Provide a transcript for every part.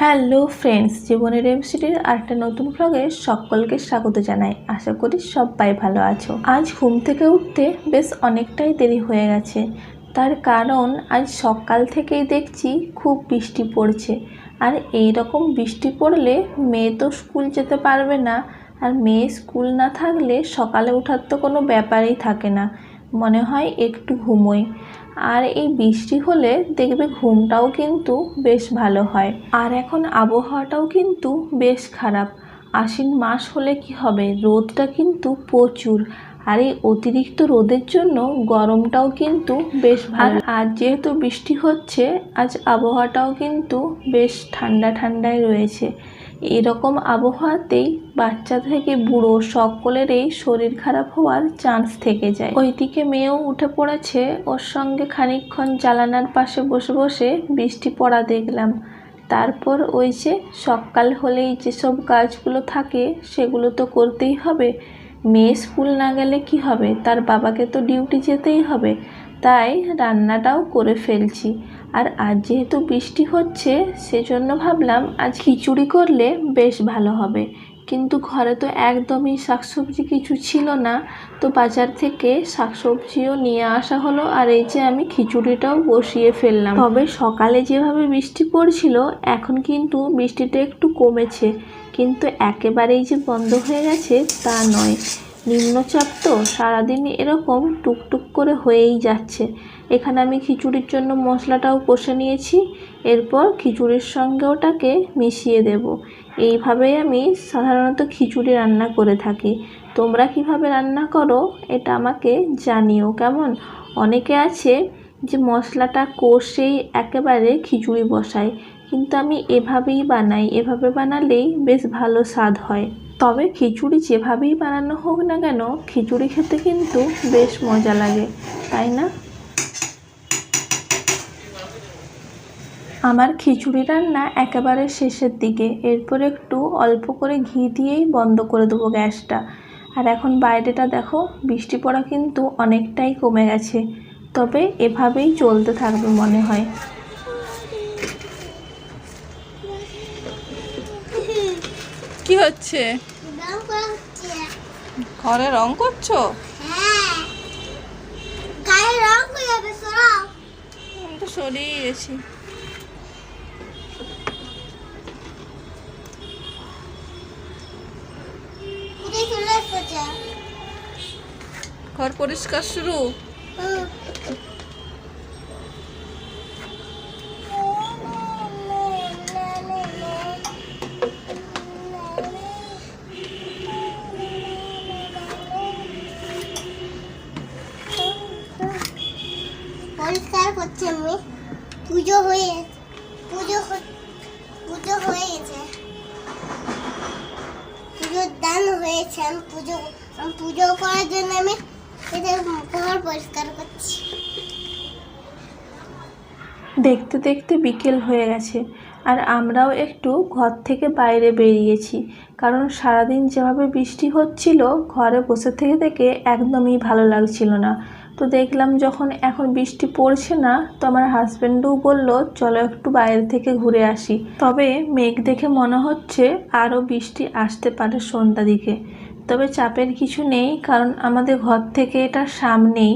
Hello friends, জীবনের এমসিটির আরেকটা নতুন ব্লগে সকলকে স্বাগত জানাই। আশা করি সবাই ভালো আছো। আজ ঘুম থেকে উঠতে বেশ অনেকটাই দেরি হয়ে গেছে। তার কারণ আজ সকাল থেকেই দেখছি খুব বৃষ্টি পড়ছে। আর এই রকম বৃষ্টি পড়লে মেয়ে তো স্কুল যেতে পারবে না। আর মেয়ে স্কুল না থাকলে সকালে ওঠার তো কোনো ব্যাপারই থাকে না। মনে হয় একটু ঘুমোই। আর এই বৃষ্টি হলে দেখবে ঘুমটাও কিন্তু বেশ ভালো হয়। আর এখন আবহাওয়াটাও কিন্তু বেশ খারাপ। আশ্বিন মাস হলে কি হবে? রোদটা কিন্তু প্রচুর। আর এই অতিরিক্ত রোদের জন্য গরমটাও কিন্তু বেশ ভালো। আর যেহেতু বৃষ্টি হচ্ছে, আজ আবহাওয়াটাও কিন্তু বেশ ঠান্ডা ঠান্ডায় রয়েছে। এরকম আবহাওয়াতেই বাচ্চা থেকে বুড়ো সকলেরই শরীর খারাপ হওয়ার চান্স থেকে যায়। ওইদিকে মেয়েও উঠে পড়েছে, ওর সঙ্গে খানিকক্ষণ জালানার পাশে বসে বসে বৃষ্টি পড়া দেখলাম। তারপর ওই যে সকাল হলেই যেসব কাজগুলো থাকে, সেগুলো তো করতেই হবে। মেয়ে স্কুল না গেলে কি হবে? তার বাবাকে তো ডিউটি যেতেই হবে। তাই রান্নাটাও করে ফেলছি। আর আজ যেহেতু বৃষ্টি হচ্ছে, সেজন্য ভাবলাম আজ খিচুড়ি করলে বেশ ভালো হবে। কিন্তু ঘরে তো একদমই শাকসবজি কিছু ছিল না, তো বাজার থেকে শাকসবজিও নিয়ে আসা হলো আর এই যে আমি খিচুড়িটাও বসিয়ে ফেললাম। তবে সকালে যেভাবে বৃষ্টি পড়ছিল, এখন কিন্তু বৃষ্টিটা একটু কমেছে। কিন্তু একেবারেই যে বন্ধ হয়ে গেছে তা নয়। নিম্নচাপ তো সারাদিন এরকম টুকটুক করে হয়েই যাচ্ছে। এখানে আমি খিচুড়ির জন্য মশলাটাও কষে নিয়েছি, এরপর খিচুড়ির সঙ্গে ওটাকে মিশিয়ে দেব। এইভাবেই আমি সাধারণত খিচুড়ি রান্না করে থাকি। তোমরা কীভাবে রান্না করো এটা আমাকে জানিও কেমন? অনেকে আছে যে মশলাটা কষেই একেবারে খিচুড়ি বসায়, কিন্তু আমি এভাবেই বানাই। এভাবে বানালেই বেশ ভালো স্বাদ হয়। তবে খিচুড়ি যেভাবেই বানানো হোক না কেন, খিচুড়ি খেতে কিন্তু বেশ মজা লাগে, তাই না? আমার খিচুড়ি রান্না একেবারে শেষের দিকে, এরপর একটু অল্প করে ঘি দিয়েই বন্ধ করে দেবো গ্যাসটা। আর এখন বাইরেটা দেখো, বৃষ্টি পড়া কিন্তু অনেকটাই কমে গেছে, তবে এভাবেই চলতে থাকবে মনে হয়। কি হচ্ছে? ঘরে রং করছ? হ্যাঁ হয়ে সরিয়ে গেছি। ঘর পরিষ্কার শুরু? পরিষ্কার করছি আমি পুজো হয়ে, পুজো পুজো হয়ে গেছে পুজোর দান হয়েছে। আমি পুজো পুজো করার জন্য আমি এটা ঘর পরিষ্কার করছি। দেখতে দেখতে বিকেল হয়ে গেছে, আর আমরাও একটু ঘর থেকে বাইরে বেরিয়েছি, কারণ সারাদিন যেভাবে বৃষ্টি হচ্ছিল, ঘরে বসে থেকে থেকে একদমই ভালো লাগছিল না। তো দেখলাম যখন এখন বৃষ্টি পড়ছে না, তো আমার হাজব্যান্ডও বলল, চলো একটু বাইরে থেকে ঘুরে আসি। তবে মেঘ দেখে মনে হচ্ছে আরও বৃষ্টি আসতে পারে সন্ধ্যা দিকে। তবে চাপের কিছু নেই, কারণ আমাদের ঘর থেকে এটা সামনেই,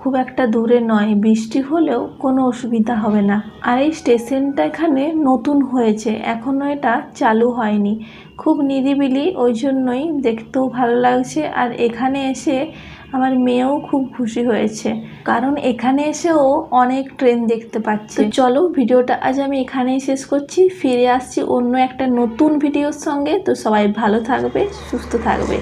খুব একটা দূরে নয়। বৃষ্টি হলেও কোনো অসুবিধা হবে না। আর এই স্টেশনটা এখানে নতুন হয়েছে, এখনও এটা চালু হয়নি। খুব নিরিবিলি, ওই জন্যই দেখতেও ভালো লাগছে। আর এখানে এসে আমার মেয়েও খুব খুশি হয়েছে। কারণ এখানে এসেও অনেক ট্রেন দেখতে পাচ্ছে। চলো ভিডিওটা আজ আমি এখানেই শেষ করছি। ফিরে আসছি অন্য একটা নতুন ভিডিওর সঙ্গে। তো সবাই ভালো থাকবে, সুস্থ থাকবে।